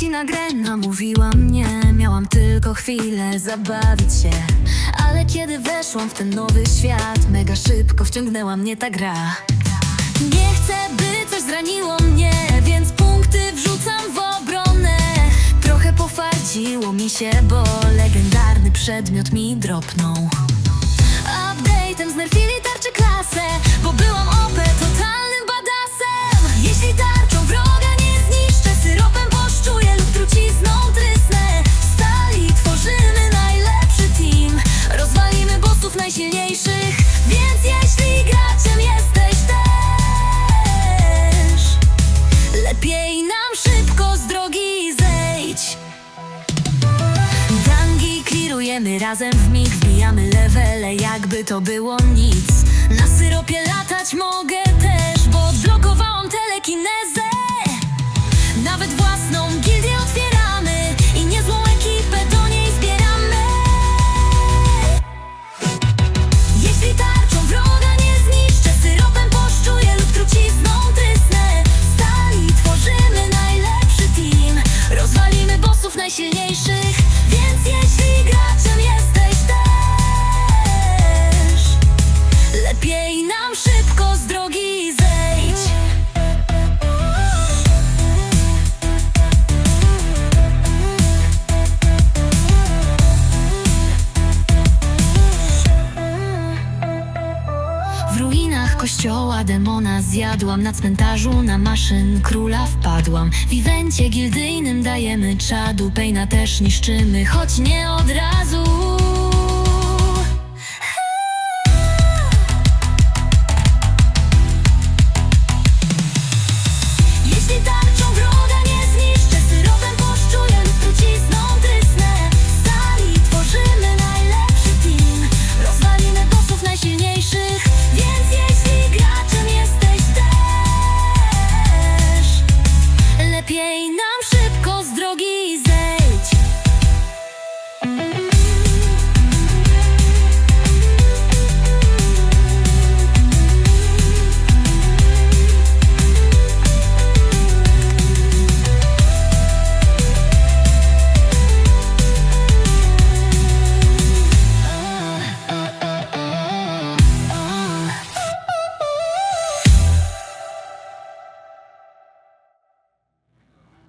pasji na grę namówiła mnie Miałam tylko chwilę zabawić się. Ale kiedy weszłam w ten nowy świat Mega szybko wciągnęła mnie ta gra. Nie chcę, by coś zraniło mnie Więc punkty wrzucam w obronę. Trochę pofarciło mi się, bo legendarny przedmiot mi dropnął. Więc jeśli graczem jesteś też Lepiej nam szybko z drogi zejdź. Dangi klirujemy razem w mig Wbijamy levele jakby to było nic. Na syropie latać mogę drogi zejdź. W ruinach kościoła demona zjadłam. Na cmentarzu na maszyn króla wpadłam. W evencie gildyjnym dajemy czadu. Pejna też niszczymy, choć nie od razu pieno